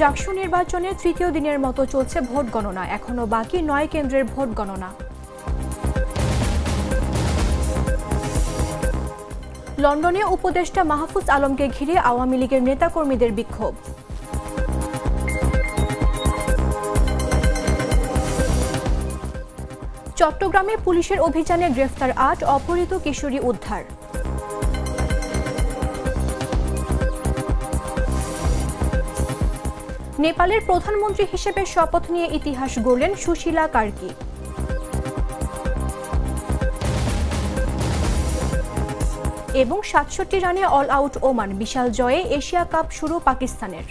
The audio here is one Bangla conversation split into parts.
জাকসু নির্বাচনে তৃতীয় দিনের মতো চলছে ভোট গণনা। এখনও বাকি নয় কেন্দ্রের ভোট গণনা। লন্ডনে উপদেষ্টা মাহফুজ আলমকে ঘিরে আওয়ামী লীগের নেতাকর্মীদের বিক্ষোভ। চট্টগ্রামে পুলিশের অভিযানে গ্রেফতার আট অপহৃত কিশোরী উদ্ধার। নেপালের প্রধানমন্ত্রী হিসেবে শপথ নিয়ে ইতিহাস গড়লেন সুশীলা কার্কি। এবং সাতষট্টি রানে অল আউট ওমান, বিশাল জয়ে এশিয়া কাপ শুরু পাকিস্তানের।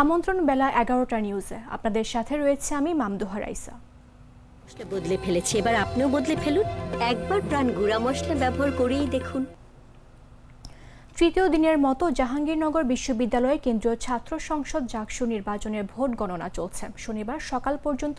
আমন্ত্রণ বেলা এগারোটা নিউজে। আপনাদের সাথে রয়েছে আমি মামদুহা রাইসা। বদলে ফেলেছি। এবার আপনিও বদলে ফেলুন। একবার প্রাণ গুঁড়া মশলা ব্যবহার করেই দেখুন। তৃতীয় দিনের মতো জাহাঙ্গীরনগর বিশ্ববিদ্যালয়ে কেন্দ্রীয় ছাত্র সংসদ জাকসু নির্বাচনের ভোট গণনা চলছে। শনিবার সকাল পর্যন্ত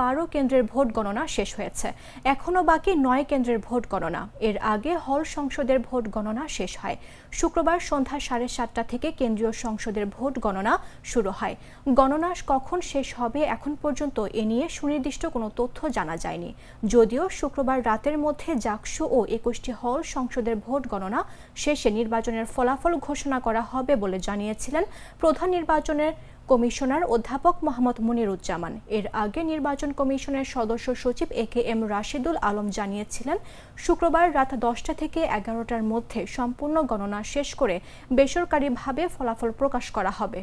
বারো কেন্দ্রের ভোট গণনা শেষ হয়েছে। এখনও বাকি নয় কেন্দ্রের ভোট গণনা। এর আগে হল সংসদের ভোট গণনা শেষ হয়। শুক্রবার সন্ধ্যা সাড়ে সাতটা থেকে কেন্দ্রীয় সংসদের ভোট গণনা শুরু হয়। গণনা কখন শেষ হবে এখন পর্যন্ত এ নিয়ে সুনির্দিষ্ট কোনো তথ্য জানা যায়নি। যদিও শুক্রবার রাতের মধ্যে জাকসু ও একুশটি হল সংসদের ভোট গণনা শেষে নির্বাচনের ফলাফল ঘোষণা করা হবে বলে জানিয়েছিলেন প্রধান নির্বাচনের কমিশনার অধ্যাপক মোহাম্মদ মুনিরুজ্জামান। এর আগে নির্বাচন কমিশনের সদস্য সচিব A K M Rashidul Alam জানিয়েছিলেন, শুক্রবার রাত দশটা থেকে এগারোটার মধ্যে সম্পূর্ণ গণনা শেষ করে বেসরকারিভাবে ফলাফল প্রকাশ করা হবে।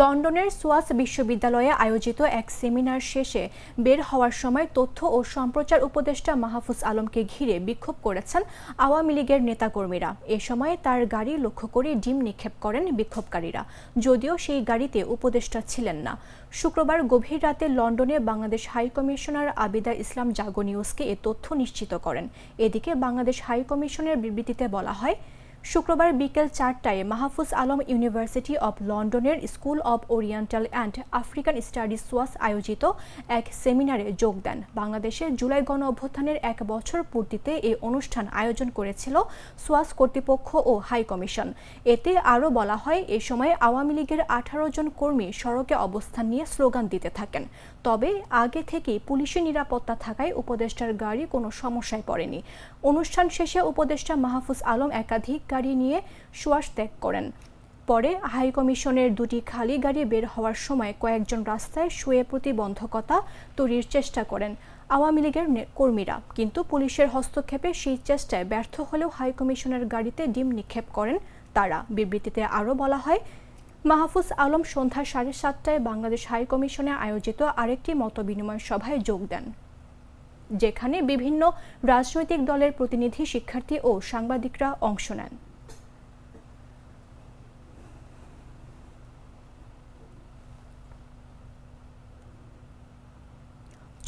লন্ডনের সোয়াস বিশ্ববিদ্যালয়ে আয়োজিত এক সেমিনার শেষে বের হওয়ার সময় তথ্য ও সম্প্রচার উপদেষ্টা মাহফুজ আলমকে ঘিরে বিক্ষোভ করেছেন আওয়ামী লীগের নেতাকর্মীরা। এ সময় তার গাড়ি লক্ষ্য করে ডিম নিক্ষেপ করেন বিক্ষোভকারীরা। যদিও সেই গাড়িতে উপদেষ্টা ছিলেন না। শুক্রবার গভীর রাতে লন্ডনে বাংলাদেশ হাই কমিশনার আবিদা ইসলাম জাগো নিউজকে এ তথ্য নিশ্চিত করেন। এদিকে বাংলাদেশ হাই কমিশনের বিবৃতিতে বলা হয় শুক্রবার বিকেল চারটায় মাহফুজ আলম ইউনিভার্সিটি অব লন্ডনের school of Oriental and African Studies SOAS আয়োজিত এক সেমিনারে যোগ দেন। বাংলাদেশের জুলাই গণ অভ্যুত্থানের এক বছর পূর্তিতে এই অনুষ্ঠান আয়োজন করেছিল সোয়াস কর্তৃপক্ষ ও হাই কমিশন। এতে আরও বলা হয়, এ সময় আওয়ামী লীগের আঠারো জন কর্মী সড়কে অবস্থান নিয়ে স্লোগান দিতে থাকেন। তবে আগে থেকেই পুলিশের নিরাপত্তা থাকায় উপদেষ্টার গাড়ি কোনো সমস্যায় পড়েনি। অনুষ্ঠান শেষে উপদেষ্টা মাহফুজ আলম একাধিক গাড়ি নিয়ে সুয়াস ত্যাগ করেন। পরে হাই কমিশনের দুটি খালি গাড়ি বের হওয়ার সময় কয়েকজন রাস্তায় শুয়ে প্রতিবন্ধকতা তৈরির চেষ্টা করেন আওয়ামী লীগের কর্মীরা। কিন্তু পুলিশের হস্তক্ষেপে সেই চেষ্টায় ব্যর্থ হলেও হাই কমিশনের গাড়িতে ডিম নিক্ষেপ করেন তারা। বিবৃতিতে আরও বলা হয়, মাহফুজ আলম সন্ধ্যা সাড়ে সাতটায় বাংলাদেশ হাই কমিশনে আয়োজিত আরেকটি মতবিনিময় সভায় যোগ দেন, যেখানে বিভিন্ন রাজনৈতিক দলের প্রতিনিধি, শিক্ষার্থী ও সাংবাদিকরা অংশ নেন।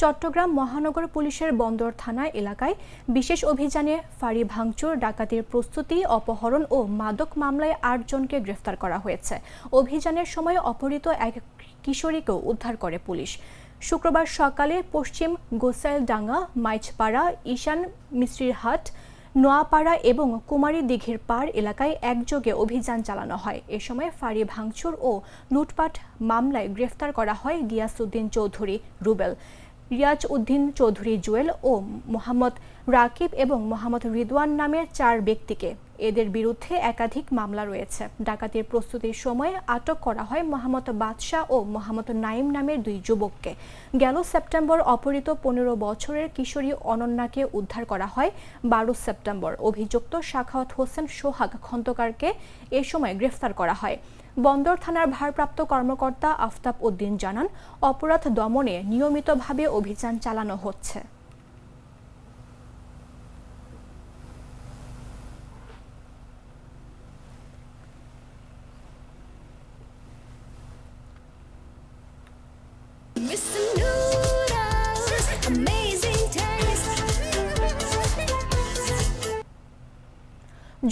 চট্টগ্রাম মহানগর পুলিশের বন্দর থানা এলাকায় বিশেষ অভিযানে ফাঁড়ি ভাঙচুর, ডাকাতির প্রস্তুতি, অপহরণ ও মাদক মামলায় আটজনকে গ্রেফতার করা হয়েছে। অভিযানের সময় অপহৃত এক কিশোরীকেও উদ্ধার করে পুলিশ। শুক্রবার সকালে পশ্চিম গোসাইলডাঙ্গা মাইচপাড়া ঈশান মিস্ত্রিরহাট, নোয়াপাড়া এবং কুমারী দিঘির পাড় এলাকায় একযোগে অভিযান চালানো হয়। এ সময় ফাঁড়ি ভাঙচুর ও লুটপাট মামলায় গ্রেফতার করা হয় গিয়াসউদ্দিন চৌধুরী, রুবেল। রিয়াজ উদ্দিন চৌধুরী জুয়েল ও মোহাম্মদ রাকিব এবং মোহাম্মদ রিদওয়ান নামের চার ব্যক্তিকে। এদের বিরুদ্ধে একাধিক মামলা রয়েছে। ডাকাতির প্রস্তুতির সময় আটক করা হয় মোহাম্মদ বাদশাহ ও মোহাম্মদ নাইম নামের দুই যুবককে। গেল সেপ্টেম্বর অপহৃত পনেরো বছরের কিশোরী অনন্যাকে উদ্ধার করা হয় বারো সেপ্টেম্বর। অভিযুক্ত শাখাওয়াত হোসেন সোহাগ খন্দকারকে এ সময় গ্রেফতার করা হয়। বন্দর থানার ভারপ্রাপ্ত কর্মকর্তা আফতাব উদ্দিন জানান অপরাধ দমনে নিয়মিতভাবে অভিযান চালানো হচ্ছে।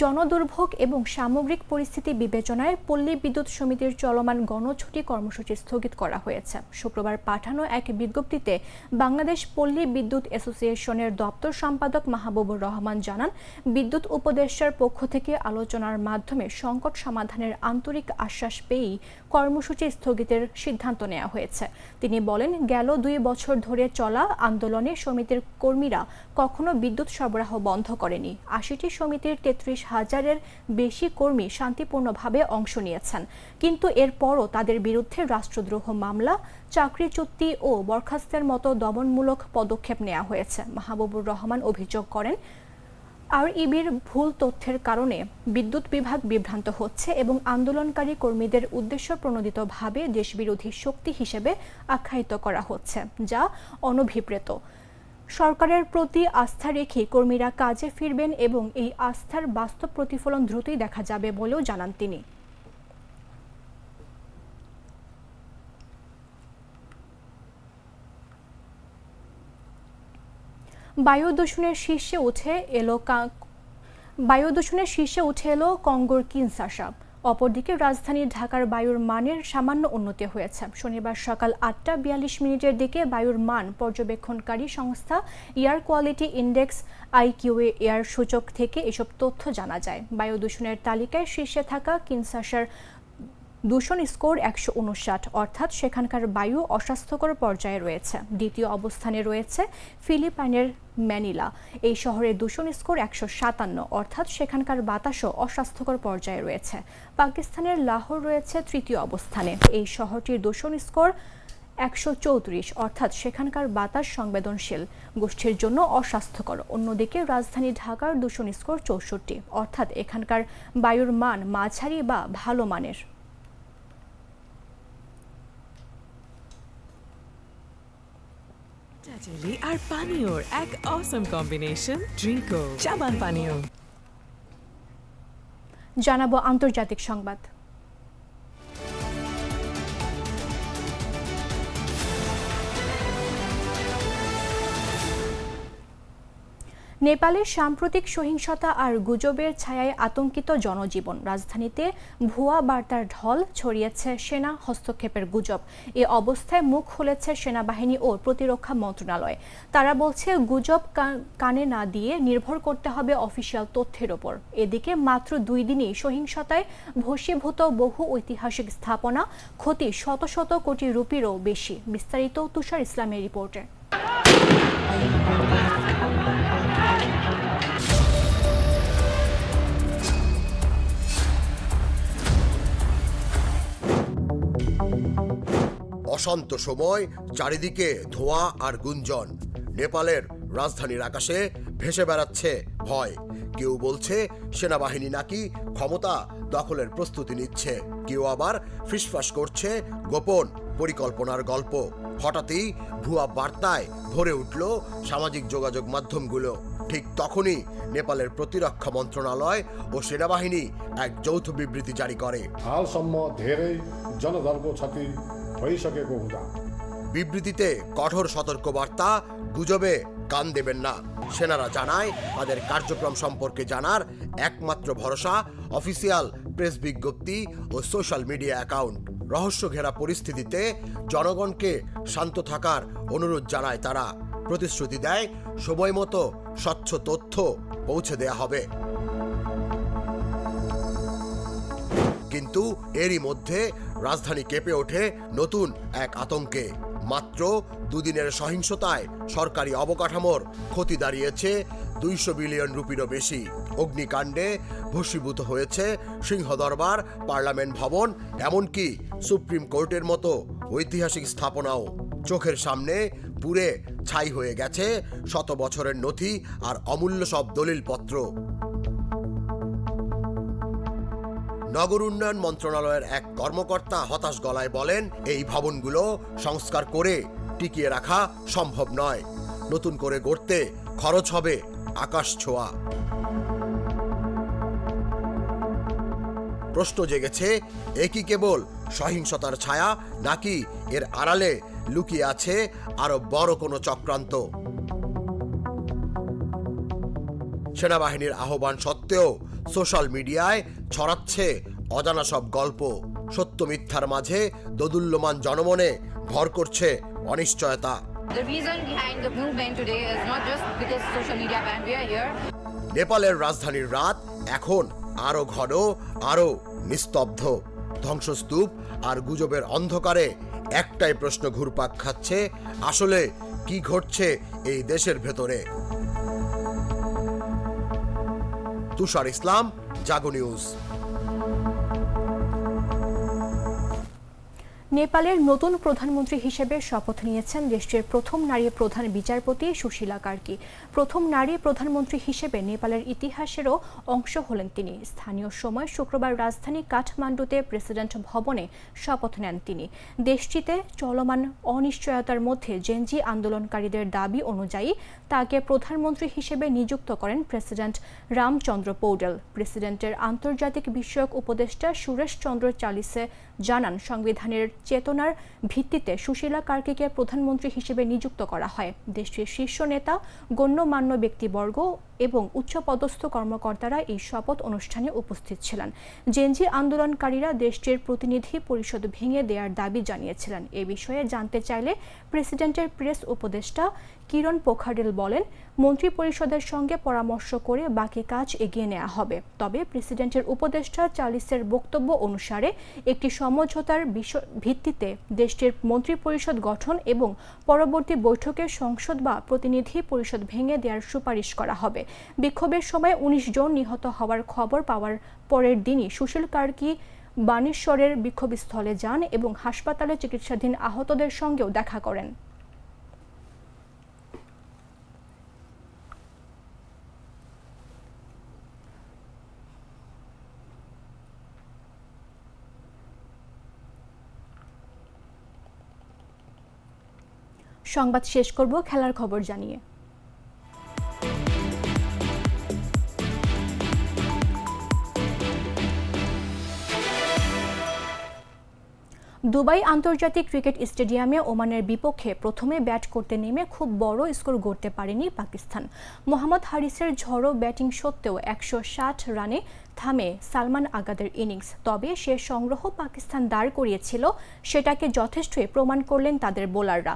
জনদুর্ভোগ এবং সামগ্রিক পরিস্থিতি বিবেচনায় পল্লী বিদ্যুৎ সমিতির চলমান গণছুটি কর্মসূচি স্থগিত করা হয়েছে। শুক্রবার পাঠানো এক বিজ্ঞপ্তিতে বাংলাদেশ পল্লী বিদ্যুৎ অ্যাসোসিয়েশনের দপ্তর সম্পাদক মাহবুবুর রহমান জানান, বিদ্যুৎ উপদেষ্টার পক্ষ থেকে আলোচনার মাধ্যমে সংকট সমাধানের আন্তরিক আশ্বাস পেয়েই কর্মসূচি স্থগিতের সিদ্ধান্ত নেওয়া হয়েছে। তিনি বলেন, গেল দুই বছর ধরে চলা আন্দোলনে সমিতির কর্মীরা কখনো বিদ্যুৎ সরবরাহ বন্ধ করেনি। আশিটি সমিতির তেত্রিশ হাজারের বেশি কর্মী শান্তিপূর্ণভাবে অংশ নিয়েছেন। কিন্তু এরপরও তাদের বিরুদ্ধে রাষ্ট্রদ্রোহ মামলা, চাকরি চুক্তি ও বরখাস্তের মতো দমনমূলক পদক্ষেপ নেওয়া হয়েছে। মাহবুবুর রহমান অভিযোগ করেন আর ইবির ভুল তথ্যের কারণে বিদ্যুৎ বিভাগ বিভ্রান্ত হচ্ছে এবং আন্দোলনকারী কর্মীদের উদ্দেশ্য প্রণোদিতভাবে দেশবিরোধী শক্তি হিসেবে আখ্যায়িত করা হচ্ছে, যা অনভিপ্রেত। সরকারের প্রতি আস্থা রেখে কর্মীরা কাজে ফিরবেন এবং এই আস্থার বাস্তব প্রতিফলন দ্রুতই দেখা যাবে বলেও জানান তিনি। বায়ু দূষণের শীর্ষে উঠে এলো বায়ু দূষণের শীর্ষে উঠে এলো কঙ্গোর কিনসাসা অপরদিকে রাজধানী ঢাকার বায়ুর মানের সামান্য উন্নতি হয়েছে। শনিবার সকাল আটটা বিয়াল্লিশ মিনিটের দিকে বায়ুর মান পর্যবেক্ষণকারী সংস্থা air quality index IQAir সূচক থেকে এসব তথ্য জানা যায়। বায়ু দূষণের তালিকায় শীর্ষে থাকা কিনসাসার দূষণ স্কোর একশো উনষাট, অর্থাৎ সেখানকার বায়ু অস্বাস্থ্যকর পর্যায়ে রয়েছে। দ্বিতীয় অবস্থানে রয়েছে ফিলিপাইনের ম্যানিলা। এই শহরের দূষণ স্কোর একশো সাতান্ন, অর্থাৎ সেখানকার বাতাসও অস্বাস্থ্যকর পর্যায়ে রয়েছে। পাকিস্তানের লাহোর রয়েছে তৃতীয় অবস্থানে। এই শহরটির দূষণ স্কোর একশো চৌত্রিশ, অর্থাৎ সেখানকার বাতাস সংবেদনশীল, গোষ্ঠীর জন্য অস্বাস্থ্যকর। অন্যদিকে রাজধানী ঢাকার দূষণ স্কোর চৌষট্টি, অর্থাৎ এখানকার বায়ুর মান মাঝারি বা ভালো মানের। চাচলি আর পানীয়র এক অসম কম্বিনেশন ড্রিঙ্কো চাবান পানীয়। জানাব আন্তর্জাতিক সংবাদ। নেপালের সাম্প্রতিক সহিংসতা আর গুজবের ছায়ায় আতঙ্কিত জনজীবন। রাজধানীতে ভুয়া বার্তার ঢল ছড়িয়েছে সেনা হস্তক্ষেপের গুজব। এ অবস্থায় মুখ খুলেছে সেনাবাহিনী ও প্রতিরক্ষা মন্ত্রণালয়। তারা বলছে, গুজব কানে না দিয়ে নির্ভর করতে হবে অফিসিয়াল তথ্যের ওপর। এদিকে মাত্র দুই দিনই সহিংসতায় ভস্মীভূত বহু ঐতিহাসিক স্থাপনা ক্ষতি শত শত কোটি রুপিরও বেশি। বিস্তারিত তুষার ইসলামের রিপোর্টে। অশান্ত সময়, চারিদিকে ধোঁয়া আর গুঞ্জন। নেপালের রাজধানীর আকাশে ভেসে বেড়াচ্ছে ভয়। কেউ বলছে, সেনাবাহিনী নাকি ক্ষমতা দখলের প্রস্তুতি নিচ্ছে। কেউ আবার ফিসফাস করছে গোপন পরিকল্পনার গল্প। হঠাৎই ভুয়া বার্তায় ভরে উঠল সামাজিক যোগাযোগ মাধ্যমগুলো। ঠিক তখনই নেপালের প্রতিরক্ষা মন্ত্রণালয় ও সেনাবাহিনী এক যৌথ বিবৃতি জারি করে। ধেরে বিবৃতিতে কঠোর সতর্কবার্তা, গুজবে কান দেবেন না। সেনারা জানায়, তাদের কার্যক্রম সম্পর্কে জানার একমাত্র ভরসা অফিসিয়াল প্রেস বিজ্ঞপ্তি ও সোশ্যাল মিডিয়া অ্যাকাউন্ট। রহস্য ঘেরা পরিস্থিতিতে জনগণকে শান্ত থাকার অনুরোধ জানায় তারা। প্রতিশ্রুতি দেয়, সময় মতো স্বচ্ছ তথ্য পৌঁছে দেয়া হবে। কিন্তু এরই মধ্যে রাজধানী কেঁপে ওঠে নতুন এক আতঙ্কে। মাত্র দুদিনের সহিংসতায় সরকারি অবকাঠামোর ক্ষতি দাঁড়িয়েছে দুইশো বিলিয়ন রুপিরও বেশি। অগ্নিকাণ্ডে ভস্মীভূত হয়েছে সিংহদরবার, পার্লামেন্ট ভবন, এমনকি সুপ্রিম কোর্টের মতো ঐতিহাসিক স্থাপনাও। চোখের সামনে পুরে ছাই হয়ে গেছে শত বছরের নথি আর অমূল্য সব দলিলপত্র। নগর উন্নয়ন মন্ত্রণালয়ের এক কর্মকর্তা হতাশ গলায় বলেন, এই ভবনগুলো সংস্কার করে টিকিয়ে রাখা সম্ভব নয়। নতুন করে গড়তে খরচ হবে আকাশ ছোঁয়া। প্রশ্ন জেগেছে, এ কি কেবল সহিংসতার ছায়া নাকি এর আড়ালে লুকিয়ে আছে আরও বড় কোনো চক্রান্ত? সেনাবাহিনীর আহ্বান সত্ত্বেও সোশ্যাল মিডিয়ায় ছড়াচ্ছে অজানা সব গল্প। সত্য মিথ্যার মাঝে দোদুল্যমান জনমনে ভর করছে অনিশ্চয়তা। নেপালের রাজধানীর রাত এখন আরও ঘন আরও নিস্তব্ধ। ধ্বংসস্তূপ আর গুজবের অন্ধকারে একটাই প্রশ্ন ঘুরপাক খাচ্ছে আসলে কি ঘটছে এই দেশের ভেতরে? তুষার ইসলাম জাগো নিউজ। নেপালের নতুন প্রধানমন্ত্রী হিসেবে শপথ নিয়েছেন দেশটির প্রথম নারী প্রধান বিচারপতি সুশীলা কার্কি। প্রথম নারী প্রধানমন্ত্রী হিসেবে নেপালের ইতিহাসেরও অংশ হলেন তিনি। স্থানীয় সময় শুক্রবার রাজধানী কাঠমান্ডুতে প্রেসিডেন্ট ভবনে শপথ নেন তিনি। দেশটিতে চলমান অনিশ্চয়তার মধ্যে জেনজি আন্দোলনকারীদের দাবি অনুযায়ী তাকে প্রধানমন্ত্রী হিসেবে নিযুক্ত করেন প্রেসিডেন্ট রামচন্দ্র পৌডেল। প্রেসিডেন্টের আন্তর্জাতিক বিষয়ক উপদেষ্টা সুরেশ চন্দ্র চালিসে জানান, সংবিধানের চেতনার ভিত্তিতে সুশীলা কার্কিকে প্রধানমন্ত্রী হিসেবে নিযুক্ত করা হয়। দেশটির শীর্ষ নেতা, গণ্যমান্য ব্যক্তিবর্গ এবং উচ্চপদস্থ কর্মকর্তারা এই শপথ অনুষ্ঠানে উপস্থিত ছিলেন। জেনজি আন্দোলনকারীরা দেশটির প্রতিনিধি পরিষদ ভেঙে দেওয়ার দাবি জানিয়েছিলেন। এ বিষয়ে জানতে চাইলে প্রেসিডেন্টের প্রেস উপদেষ্টা কিরণ পোখারেল বলেন মন্ত্রী পরিষদের সঙ্গে পরামর্শ করে বাকি কাজ এগিয়ে নেওয়া হবে। তবে প্রেসিডেন্টের উপদেষ্টা চালিসের বক্তব্য অনুসারে, একটি সমঝোতার ভিত্তিতে দেশটির মন্ত্রী পরিষদ গঠন এবং পরবর্তী বৈঠকে সংসদ বা প্রতিনিধি পরিষদ ভেঙে দেওয়ার সুপারিশ করা হবে। বিক্ষোভের সময় উনিশ জন নিহত হওয়ার খবর পাওয়ার পরের দিনই সুশীল কার্কি বানেশ্বরের বিক্ষোভস্থলে যান এবং হাসপাতালে চিকিৎসাধীন আহতদের সঙ্গেও দেখা করেন। সংবাদ শেষ করব, খেলার খবর জানিয়ে। দুবাই আন্তর্জাতিক ক্রিকেট স্টেডিয়ামে ওমানের বিপক্ষে প্রথমে ব্যাট করতে নেমে খুব বড় স্কোর গড়তে পারেনি পাকিস্তান। মোহাম্মদ হারিসের ঝড়ো ব্যাটিং সত্ত্বেও একশো ষাট রানে থামে সালমান আগাদের ইনিংস। তবে সে সংগ্রহ পাকিস্তান দাঁড় করিয়েছিল, সেটাকে যথেষ্টই প্রমাণ করলেন তাদের বোলাররা।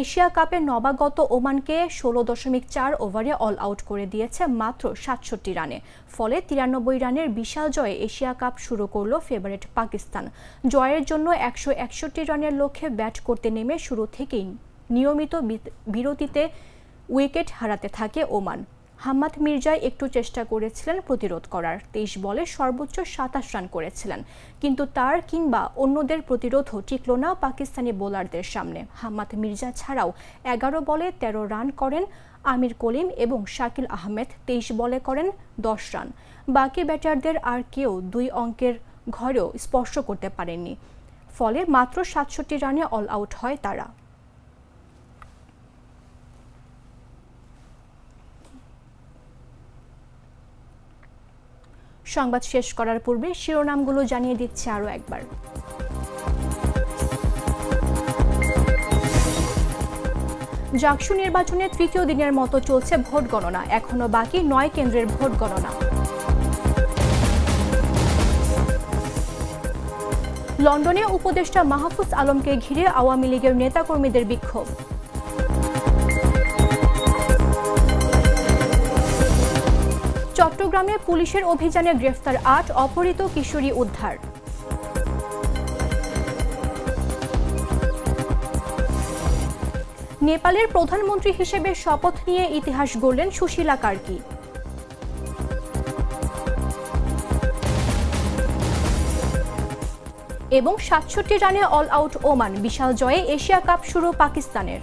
এশিয়া কাপে নবাগত ওমানকে ষোলো দশমিক চার ওভারে অল আউট করে দিয়েছে মাত্র সাতষট্টি রানে। ফলে তিরানব্বই রানের বিশাল জয়ে এশিয়া কাপ শুরু করল ফেভারিট পাকিস্তান। জয়ের জন্য একশো একষট্টি রানের লক্ষ্যে ব্যাট করতে নেমে শুরু থেকেই নিয়মিত বিরতিতে উইকেট হারাতে থাকে ওমান। হাম্মাদ মির্জা একটু চেষ্টা করেছিলেন প্রতিরোধ করার। তেইশ বলে সর্বোচ্চ সাতাশ রান করেছিলেন। কিন্তু তার কিংবা অন্যদের প্রতিরোধও টিকল না পাকিস্তানি বোলারদের সামনে। হাম্মাদ মির্জা ছাড়াও এগারো বলে ১৩ রান করেন আমির কলিম এবং শাকিল আহমেদ তেইশ বলে করেন দশ রান। বাকি ব্যাটারদের আর কেউ দুই অঙ্কের ঘরেও স্পর্শ করতে পারেননি। ফলে মাত্র সাতষট্টি রানে অল আউট হয় তারা। সংবাদ শেষ করার পূর্বে শিরোনামগুলো জানিয়ে দিচ্ছে আরও একবার। জাকসু নির্বাচনে তৃতীয় দিনের মতো চলছে ভোট গণনা। এখনও বাকি নয় কেন্দ্রের ভোট গণনা। লন্ডনে উপদেষ্টা মাহফুজ আলমকে ঘিরে আওয়ামী লীগের নেতাকর্মীদের বিক্ষোভ। চট্টগ্রামে পুলিশের অভিযানে গ্রেফতার আট অপহৃত কিশোরী উদ্ধার। নেপালের প্রধানমন্ত্রী হিসেবে শপথ নিয়ে ইতিহাস গড়লেন সুশীলা কার্কি। এবং সাতষট্টি রানে অল আউট ওমান, বিশাল জয়ে এশিয়া কাপ শুরু পাকিস্তানের।